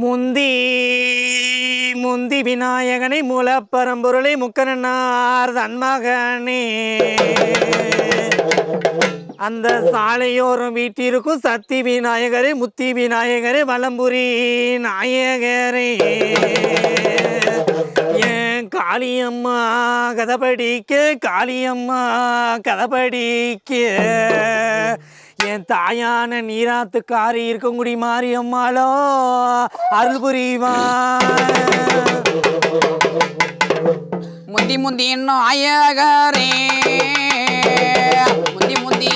முந்தி முந்தி விநாயகனை மூலப்பரம்பொருளை முக்கனார் தன்மகனே. அந்த சாலையோரம் வீட்டிற்கும் சக்தி விநாயகரே முத்தி விநாயகரே வலம்புரி நாயகரே. ஏன் காளியம்மா கதை படிக்க காளியம்மா கதை படிக்க என் தாயான நீராத்து காரி இருக்கங்குடி மாரியம்மாளோ அருள் புரிவான் முந்தி முந்தி இன்னும் ஆயகரே முந்தி முந்தி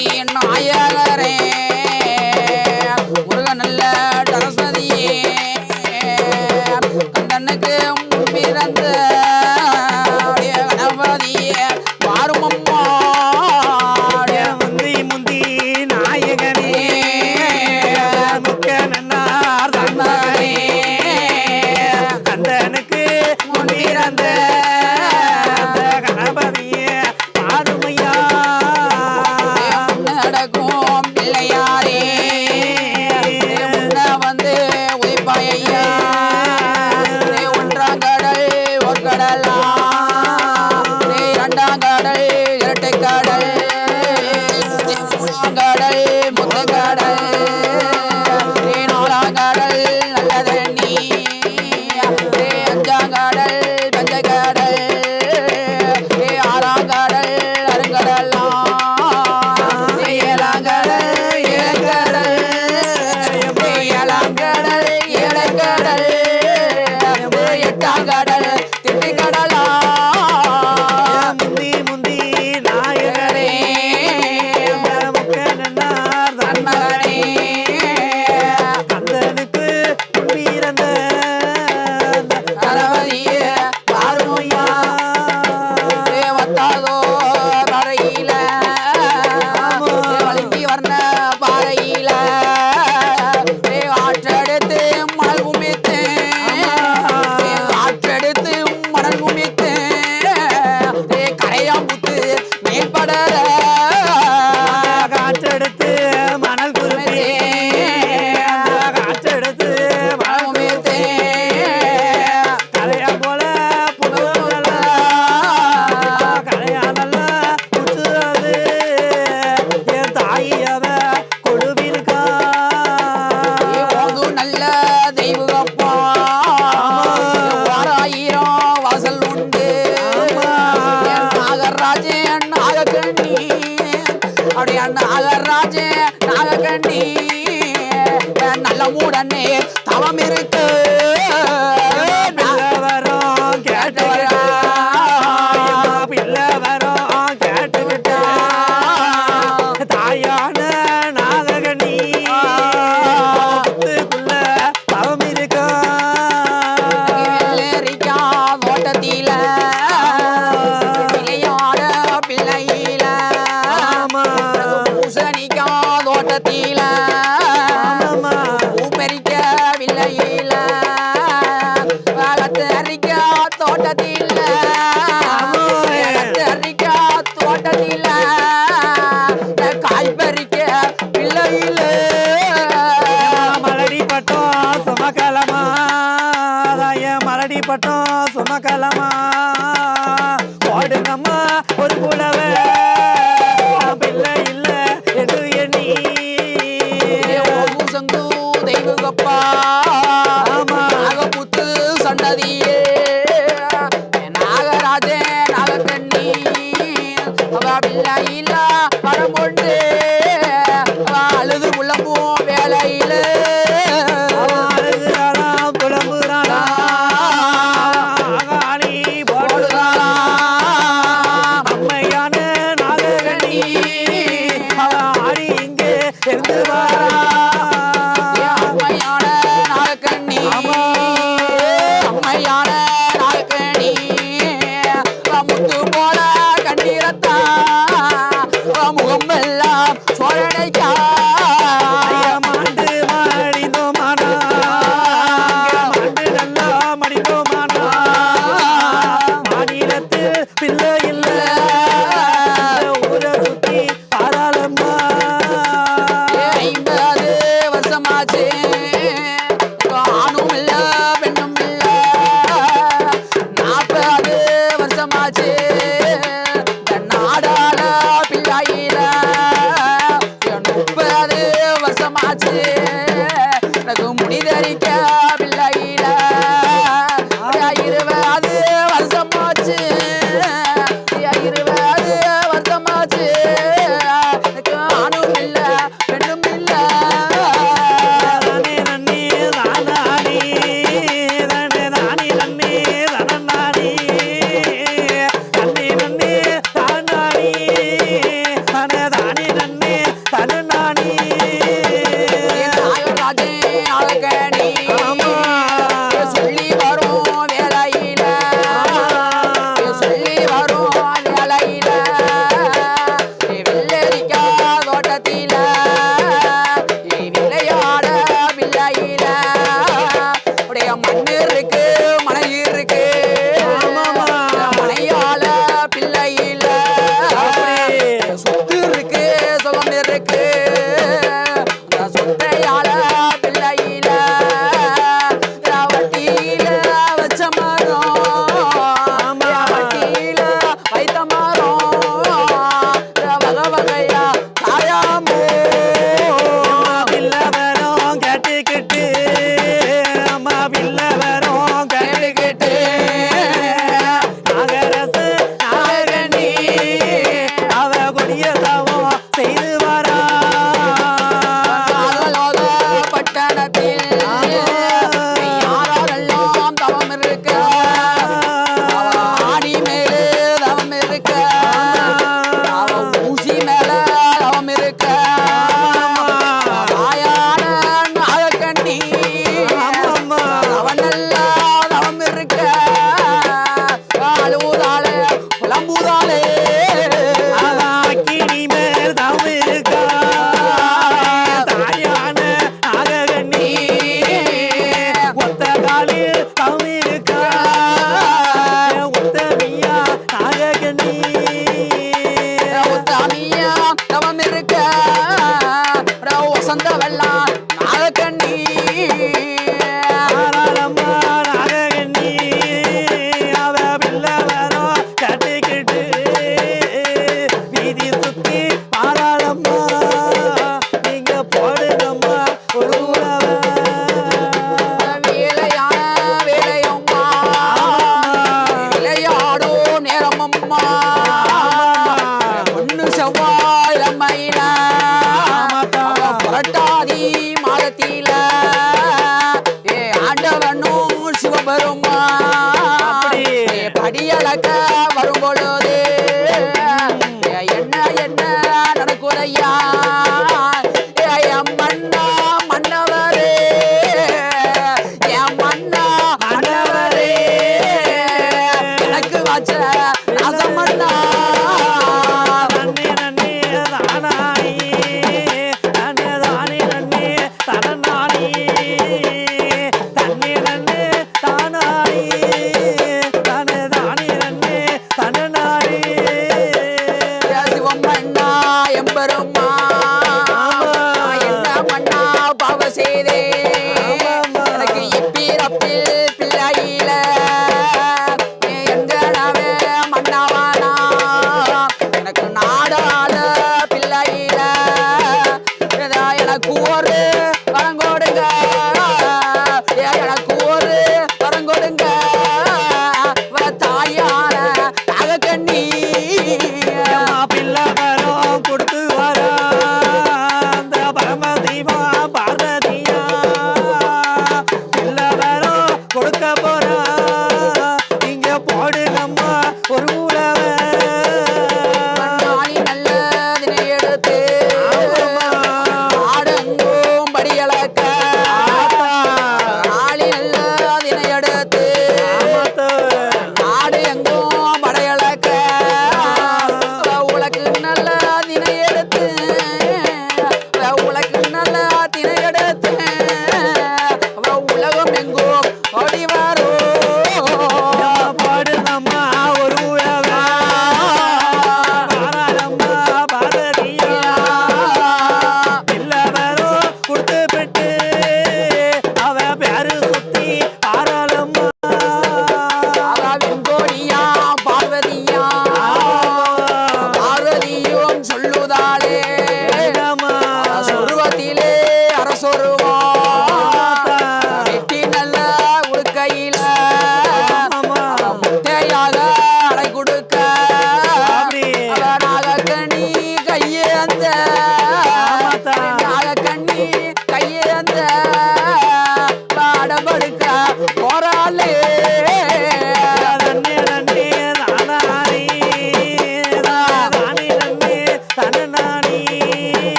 படியளக்க வரும்போல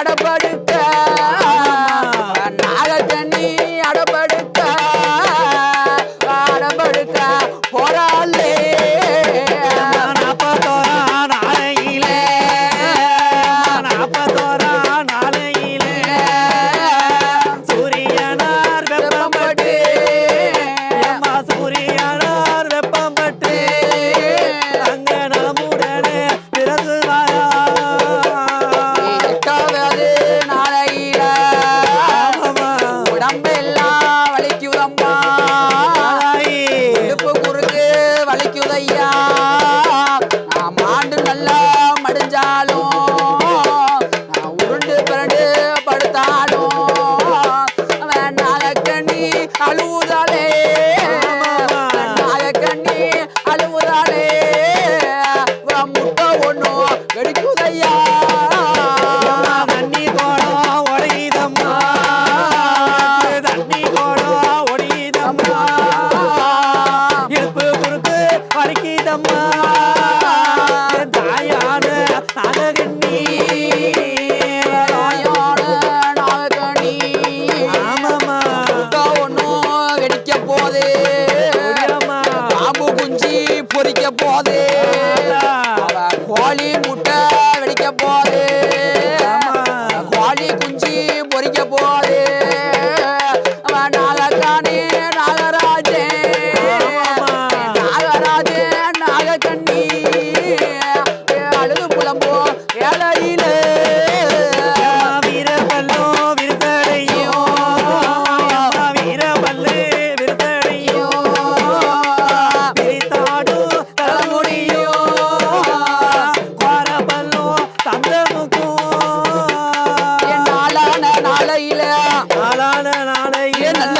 அடப்ப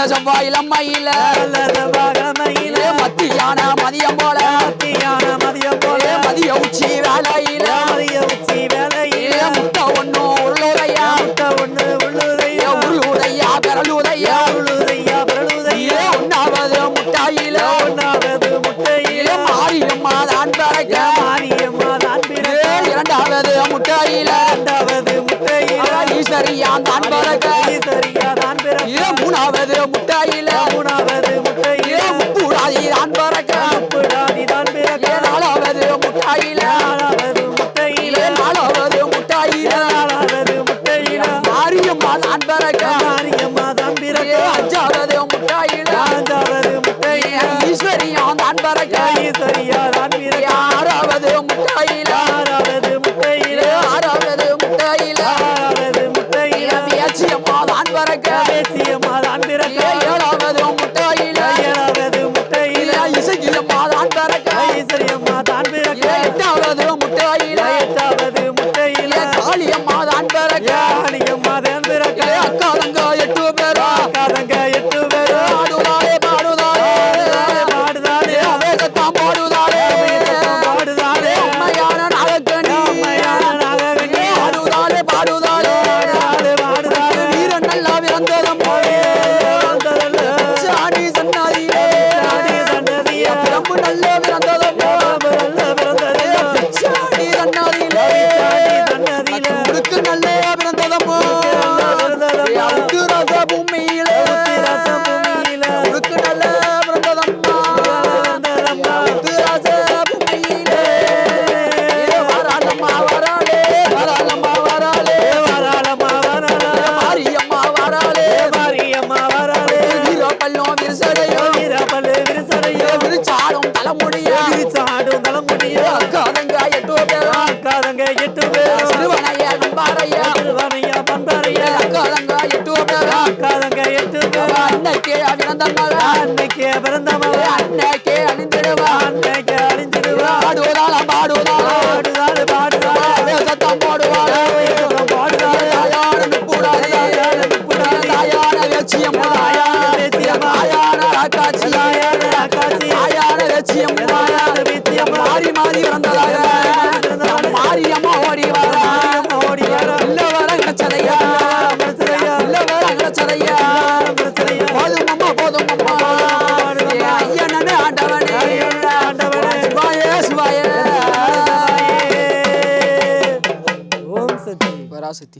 செவ்வாயிலம் மயில. மத்தியான மதியம் போல. மத்தியான மதியம் போல. மதிய உச்சி வேலையில மதிய உச்சி வேலையில முட்டை ஒண்ணு உள்ளூரையா. முட்டை ஒண்ணு உள்ளூரையா. உள்ளூரையா பெரலூரையா உள்ளூரையா பெரலூரையா ஒன்னாவது முட்டாயில. ஒன்னாவது முட்டையில. மாரியம்மா தான் பிறக்க. மாரியம்மா தான் பிறக்க. இரண்டாவது முட்டாயில. இரண்டாவது முட்டையில. ஈஸ்வரியா தான் பிறக்க. ஈஸ்வரியா மூணாவது முட்டையில. மூணாவது முட்டையில. முப்புடாதி தான் பறக்க முப்புடாதி தான் பிறக்க நாலாவது முட்டையில. நாலாவது முட்டையில. நாலாவது முட்டாயில. நாலாவது முட்டையில. மாரியம்மா தான் பறக்க மாரியம்மா தான் பிறக்க அஞ்சாவது முட்டையில. அஞ்சாவது முட்டையில. ஈஸ்வரியா தான் பறக்க ஈஸ்வரியா தான் பிறக்க